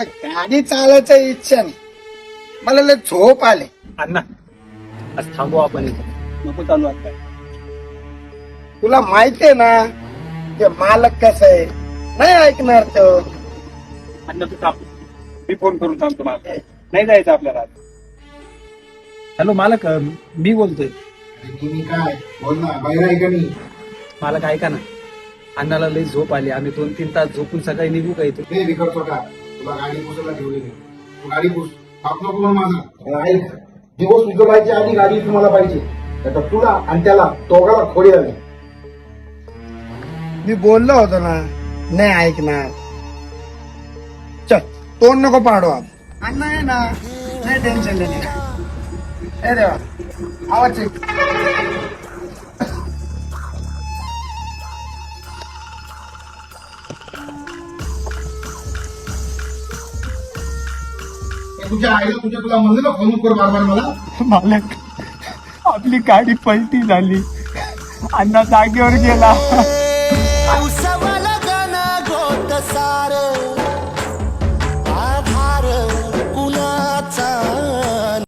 हे गाडी चालायची इच्छा नाही. मला लय झोप आले. अण्णा आज थांबू आपण इथं. नको चालू आता. तुला माहितीये ना ते मालक कसं आहे? नाही ऐकणार तो. अण्णा तू थांब. मी फोन करून सांगतो मला नाही जायचं आपल्याला. हॅलो मालक मी बोलतोय. काय? बोल ना बाहेर आहे का नाही मालक ऐका ना. अण्णाला लई झोप आली. आम्ही दोन तीन तास झोपून सकाळी निघू का इथून? ते का? तुला गाडी पुसायला ठेवली नाही तू गाडी पुस. बाप नको म्हणून माझा. ऐक दिवस तुझं पाहिजे आधी गाडी तुम्हाला पाहिजे. आता तुला आणि त्याला दोघाला खोडी आली मी बोललो होतो ना नाही ऐकणार. चल तोंड नको पाडू आप अण्णा आहे ना. नाही टेन्शन नाही. ए देवा आवाज तुझ्या आईला तुझ्या तुला म्हणलं ना फोन कर बार बार मला. मालक आपली गाडी पलटी झाली. अण्णा जागेवर गेला.